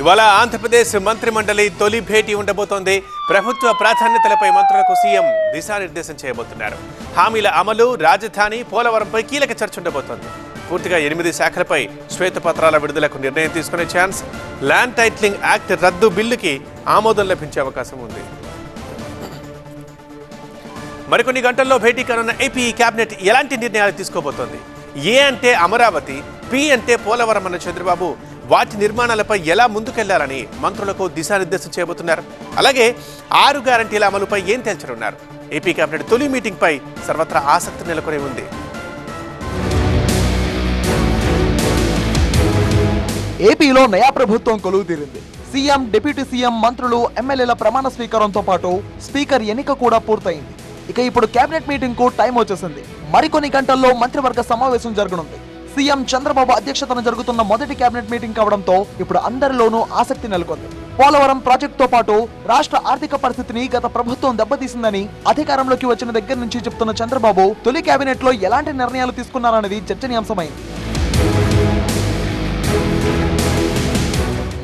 ఇవాళ ఆంధ్రప్రదేశ్ మంత్రి మండలి తొలి భేటీ ఉండబోతోంది. ప్రభుత్వ ప్రాధాన్యతలపై మంత్రులకు సీఎం దిశానిర్దేశం చేయబోతున్నారు. హామీల అమలు రాజధాని పోలవరంపై కీలక చర్చ ఉండబోతోంది. పూర్తిగా ఎనిమిది శాఖలపై శ్వేతపత్రాల విడుదలకు నిర్ణయం తీసుకునే ఛాన్స్. ల్యాండ్ టైటిలింగ్ యాక్ట్ రద్దు బిల్లుకి ఆమోదం లభించే అవకాశం ఉంది. మరికొన్ని గంటల్లో భేటీ కానున్న ఏపీ కేబినెట్ ఎలాంటి నిర్ణయాలు తీసుకోబోతోంది? ఏ అంటే అమరావతి పి అంటే పోలవరం అన్న చంద్రబాబు వాటి నిర్మాణాలపై ఎలా ముందుకెళ్ళాలని మంత్రులకు దిశానిర్దేశం చేయబోతున్నారు. అలాగే ఆరు గ్యారంటీల అమలుపై ఏం తేల్చనున్నారు? ఏపీ కేబినెట్ తొలి మీటింగ్ పై సర్వత్రా ఆసక్తి నెలకొని ఉంది. ఏపీలో నయా ప్రభుత్వం కొలువు తీరింది సీఎం డిప్యూటీ సీఎం మంత్రులు ఎమ్మెల్యేల ప్రమాణ స్వీకారంతో పాటు స్పీకర్ ఎన్నిక కూడా పూర్తయింది. ఇక ఇప్పుడు కేబినెట్ మీటింగ్కు టైం వచ్చేసింది. మరికొన్ని గంటల్లో మంత్రివర్గ సమావేశం జరగనుంది. సీఎం చంద్రబాబు అధ్యక్షతన జరుగుతున్న మొదటి కేబినెట్ మీటింగ్ కావడంతో ఇప్పుడు అందరిలోనూ ఆసక్తి నెలకొంది. పోలవరం ప్రాజెక్టుతో పాటు రాష్ట్ర ఆర్థిక పరిస్థితిని గత ప్రభుత్వం దెబ్బతీసిందని అధికారంలోకి వచ్చిన దగ్గర నుంచి చెప్తున్న చంద్రబాబు తొలి కేబినెట్లో ఎలాంటి నిర్ణయాలు తీసుకున్నారనేది చర్చనీయాంశమైంది.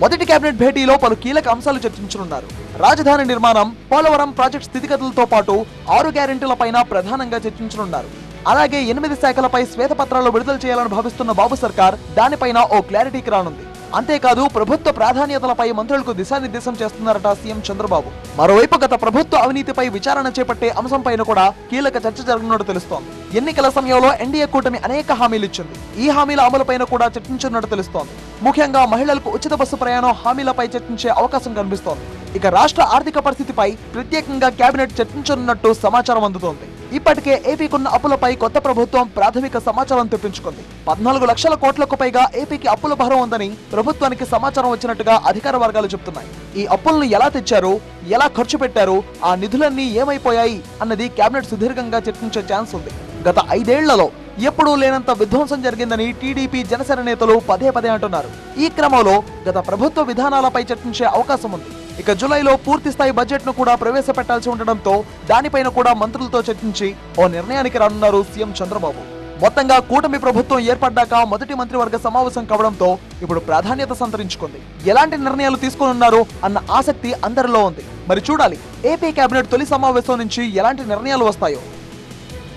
మొదటి కేబినెట్ భేటీలో పలు కీలక అంశాలు చర్చించనున్నారు. రాజధాని నిర్మాణం పోలవరం ప్రాజెక్ట్ స్థితిగతులతో పాటు ఆరు గ్యారెంటీలపైన ప్రధానంగా చర్చించనున్నారు. అలాగే ఎనిమిది శాఖలపై శ్వేతపత్రాలు విడుదల చేయాలని భావిస్తున్న బాబు సర్కార్ దానిపైన ఓ క్లారిటీకి రానుంది. అంతేకాదు ప్రభుత్వ ప్రాధాన్యతలపై మంత్రులకు దిశానిర్దేశం చేస్తున్నారట సీఎం చంద్రబాబు. మరోవైపు గత ప్రభుత్వ అవినీతిపై విచారణ చేపట్టే అంశంపైన కూడా కీలక చర్చ జరగనున్నట్టు తెలుస్తోంది. ఎన్నికల సమయంలో ఎన్డీఏ కూటమి అనేక హామీలు ఇచ్చింది. ఈ హామీల అమలుపైన కూడా చర్చించనున్నట్టు తెలుస్తోంది. ముఖ్యంగా మహిళలకు ఉచిత బస్సు ప్రయాణం హామీలపై చర్చించే అవకాశం కనిపిస్తోంది. ఇక రాష్ట్ర ఆర్థిక పరిస్థితిపై ప్రత్యేకంగా కేబినెట్ చర్చించనున్నట్టు సమాచారం అందుతోంది. ఇప్పటికే ఏపీకున్న అప్పులపై కొత్త ప్రభుత్వం ప్రాథమిక సమాచారం తెప్పించుకుంది. పద్నాలుగు లక్షల కోట్లకు పైగా ఏపీకి అప్పుల భారం ఉందని ప్రభుత్వానికి సమాచారం వచ్చినట్టుగా అధికార వర్గాలు చెబుతున్నాయి ఈ అప్పులను ఎలా తెచ్చారు ఎలా ఖర్చు పెట్టారు ఆ నిధులన్నీ ఏమైపోయాయి అన్నది కేబినెట్ సుదీర్ఘంగా చర్చించే ఛాన్స్ ఉంది. గత ఐదేళ్ళలో ఎప్పుడూ లేనంత విధ్వంసం జరిగిందని టీడీపీ జనసేన నేతలు పదే పదే అంటున్నారు. ఈ క్రమంలో గత ప్రభుత్వ విధానాలపై చర్చించే అవకాశం ఉంది. ఇక జూలైలో పూర్తి స్థాయి బడ్జెట్ను కూడా ప్రవేశపెట్టాల్సి ఉండడంతో దానిపైన కూడా మంత్రులతో చర్చించి ఓ నిర్ణయానికి రానున్నారు సీఎం చంద్రబాబు. మొత్తంగా కూటమి ప్రభుత్వం ఏర్పడ్డాక మొదటి మంత్రివర్గ సమావేశం కావడంతో ఇప్పుడు ప్రాధాన్యత సంతరించుకుంది. ఎలాంటి నిర్ణయాలు తీసుకోనున్నారు అన్న ఆసక్తి అందరిలో ఉంది. మరి చూడాలి ఏపీ కేబినెట్ తొలి సమావేశం నుంచి ఎలాంటి నిర్ణయాలు వస్తాయో.